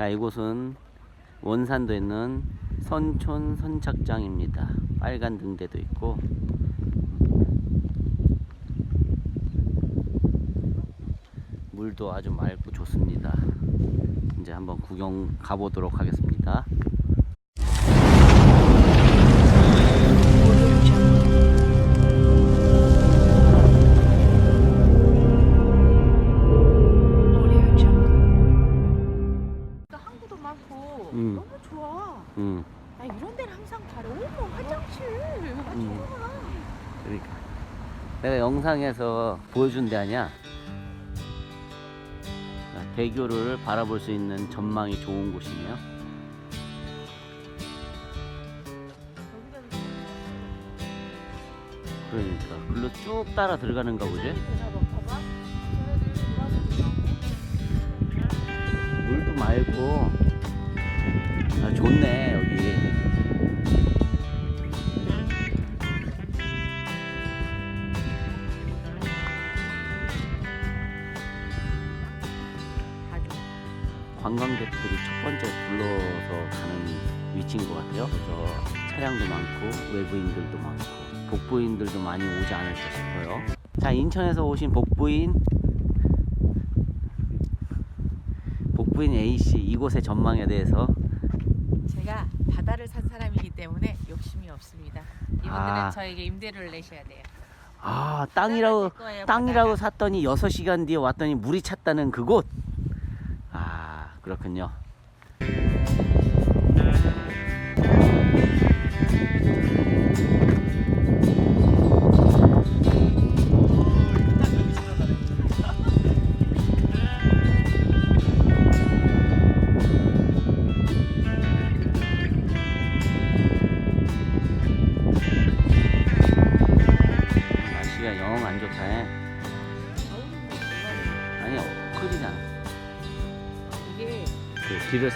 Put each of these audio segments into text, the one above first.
자, 이곳은 원산도에 있는 선촌 선착장입니다. 빨간 등대도 있고. 물도 아주 맑고 좋습니다. 이제 한번 구경 가보도록 하겠습니다. 영상에서 보여준 데 아니야. 자, 대교를 바라볼 수 있는 전망이 좋은 곳이네요. 그러니까 글로 쭉 따라 들어가는가 보지? 물도 맑고 아 좋네 그래서 차량도 많고 외부인들도 많고 복부인들도 많이 오지 않을까 싶어요 자 인천에서 오신 복부인 복부인 A씨 이곳의 전망에 대해서 제가 바다를 산 사람이기 때문에 욕심이 없습니다. 이분들은 아. 저에게 임대료를 내셔야 돼요. 아 땅이라고 될 거예요, 땅이라고 바다가. 샀더니 6시간 뒤에 왔더니 물이 찼다는 그곳. 아, 그렇군요.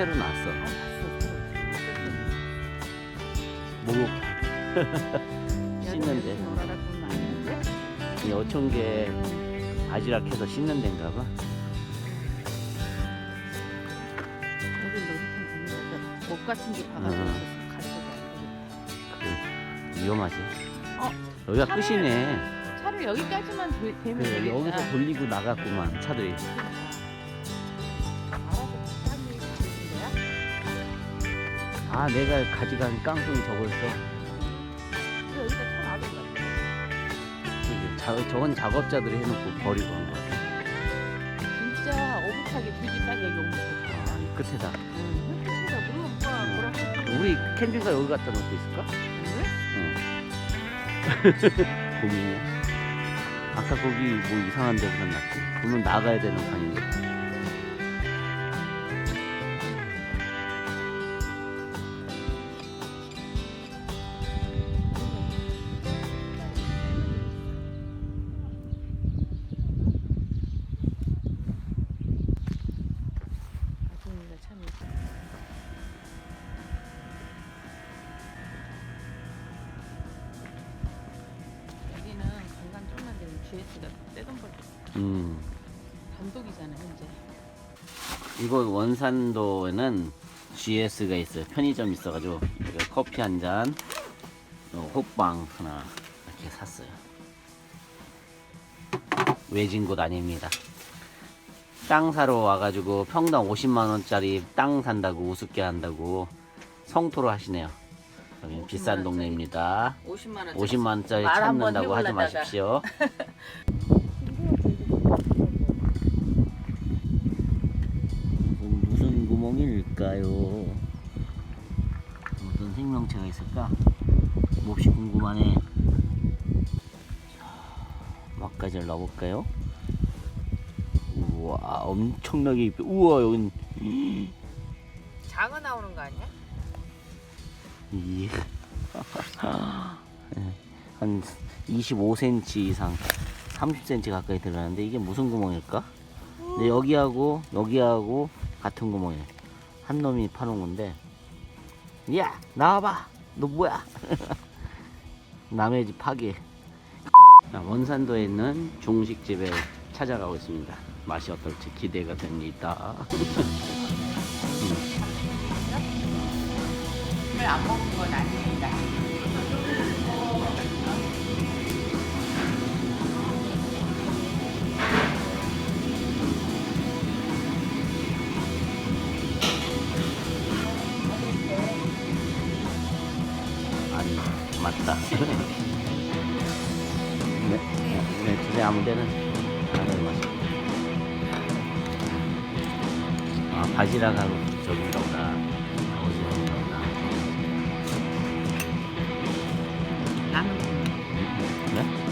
새로. 아 목욕 봤어. 씻는데. 이 어촌계 바지락해서 씻는 데인가 봐. 다니면서 목 같은 게 박아서 음. 가져가. 그 위험하지. 어, 여기가 차를- 끝이네. 차를 여기까지만 도- 대면 그래, 되겠다. 여기서 돌리고 나갔구만 차들이. 아, 내가 가져간 깡통이 저거였어. 놔둔 거 같아. 그게 자, 저건 작업자들이 해놓고 버리고 한 거야. 진짜 오붓하게 둘이 딱 여기 오면 좋다. 아, 이 끝에다. 응, 햇빛이다. 물론 뭐야, 뭐라 할까? 우리 캠핑카 여기 갖다 놓고 있을까? 응? 고민이야. 아까 거기 뭐 이상한 데 그랬났지. 그러면 나가야 되는 판인데. GS가 떼돈 벌 음. 단독이잖아 현재. 이곳 원산도에는 GS가 있어요. 편의점 있어가지고 커피 한 잔, 어, 호빵 하나 이렇게 샀어요. 외진 곳 아닙니다. 땅 사러 와가지고 평당 50만 원짜리 땅 산다고 우습게 한다고 성토를 하시네요. 여기 비싼 50만 동네입니다. 50만 원. 50만 원짜리 말 한번 찾는다고 하지 해보려다가. 마십시오. 무슨 구멍일까요? 어떤 생명체가 있을까? 몹시 궁금하네. 자, 막가지를 넣어볼까요? 우와, 엄청나게 이쁘. 우와, 여긴 장어 나오는 거 아니야? 이 예, 한 25cm 이상, 30cm 가까이 들어가는데 이게 무슨 구멍일까? 근데 여기하고 여기하고 같은 구멍이에요. 한 놈이 파는 건데, 야 나와봐, 너 뭐야? 남의 집 파괴. 자, 원산도에 있는 중식집에 찾아가고 있습니다. 맛이 어떨지 기대가 됩니다. 안 먹는 건 아닙니다. 아니 맞다. 네, 네, 네 주제 아무 데는. 아 바지락하고 저긴가 보다. 나는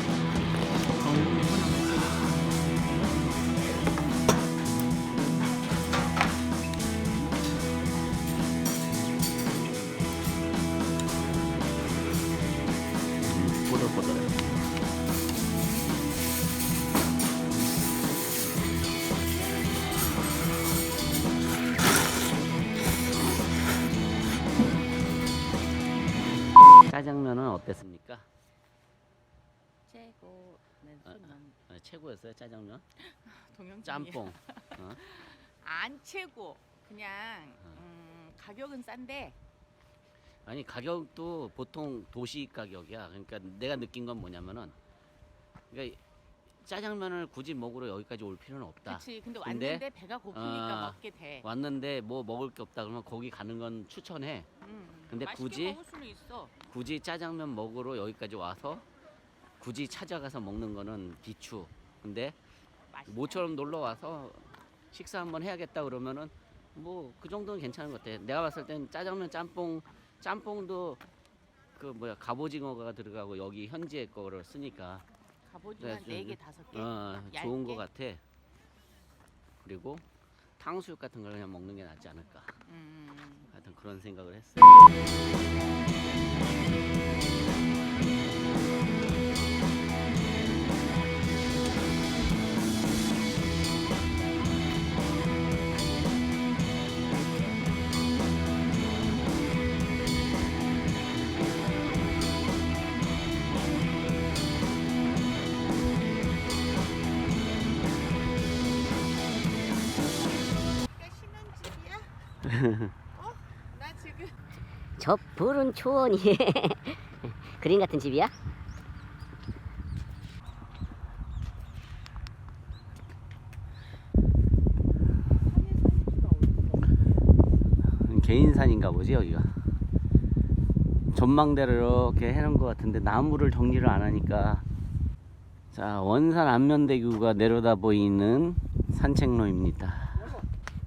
짜장면은 어땠습니까? 최고는 아, 손만 아, 최고였어요 짜장면? 동영 짬뽕. 어? 안 최고. 그냥 어. 음, 가격은 싼데 아니 가격도 보통 도시 가격이야. 그러니까 내가 느낀 건 뭐냐면은 그러니까 짜장면을 굳이 먹으러 여기까지 올 필요는 없다. 그렇지. 근데 근데, 왔는데 배가 고프니까 아, 먹게 돼. 왔는데 뭐 먹을 게 없다 그러면 거기 가는 건 추천해. 음, 근데 맛있게 굳이- 먹을 수는 있어. 굳이 짜장면 먹으러 여기까지 와서 굳이 찾아가서 먹는 거는 비추. 근데 맛있다. 모처럼 놀러 와서 식사 한번 해야겠다 그러면은 뭐 그 정도는 괜찮은 것 같아. 내가 봤을 땐 짜장면 짬뽕 짬뽕도 그 뭐야 갑오징어가 들어가고 여기 현지의 거를 쓰니까 갑오징어 네, 한 좀- 4개, 5개. 어, 좋은 것 얇게? 같아. 그리고 탕수육 같은 걸 그냥 먹는 게 낫지 않을까. 음. 하여튼 그런 생각을 했어. 그 저 푸른 초원이 그림 같은 집이야? 개인산인가 보지 여기가. 전망대를 이렇게 해놓은 것 같은데 나무를 정리를 안 하니까. 자 원산 안면대교가 내려다 보이는 산책로입니다.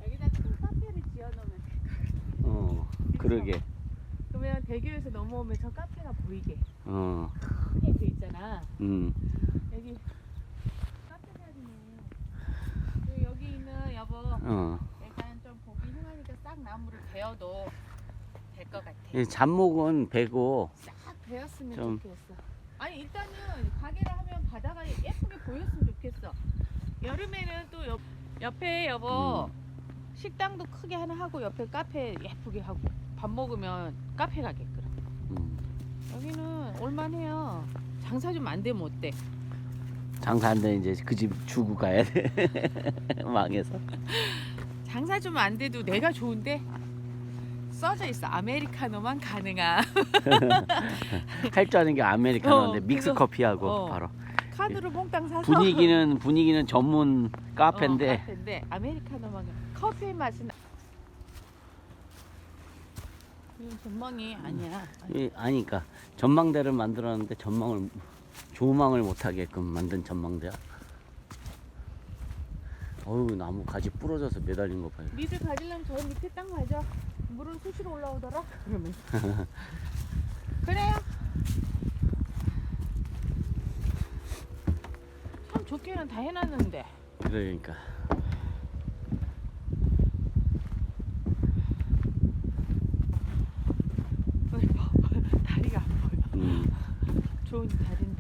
여기다 큰 카페를 지어놓으면 돼. 어 그러게. 대교에서 넘어오면 저 카페가 보이게 어 크게 돼 있잖아. 음. 여기 카페. 그리고 여기 있는 여보 어. 약간 좀 보기 흉하니까 싹 나무를 베어도 될 것 같아. 이 잡목은 베고 싹 베었으면 좀- 좋겠어. 아니 일단은 가게를 하면 바다가 예쁘게 보였으면 좋겠어. 여름에는 또 옆, 옆에 여보 음. 식당도 크게 하나 하고 옆에 카페 예쁘게 하고 밥 먹으면 카페 가게끔. 음. 여기는 올만해요. 장사 좀 안 되면 어때? 장사 안 되면 이제 그 집 주고 가야 돼. 망해서. 장사 좀 안 돼도 내가 좋은데 써져 있어 아메리카노만 가능한 할줄 아는 게 아메리카노인데 어, 믹스 그거- 커피하고 어. 바로 카드로 몽땅 사서 분위기는 분위기는 전문 카페인데 어, 카페인데 아메리카노만 가- 커피의 맛은 이건 전망이 아니야. 이, 아니까 전망대를 만들었는데 전망을 조망을 못하게끔 만든 전망대야. 어유 나무 가지 부러져서 매달린 거 봐요. 니들 가지려면 저 밑에 땅 가자. 물은 수시로 올라오더라. 그러면 그래요. 참 좋게는 다 해놨는데. 그러니까 어이구, 다리가 안 보여. 음, 좋은 다리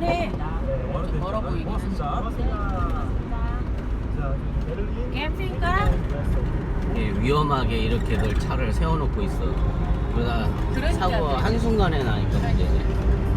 걸어갈 만해. 멀어 보이긴 캠핑카? 예, 위험하게 이렇게들 차를 세워놓고 있어. 그러다 그러니까. 사고 한순간에 나니까 문제지.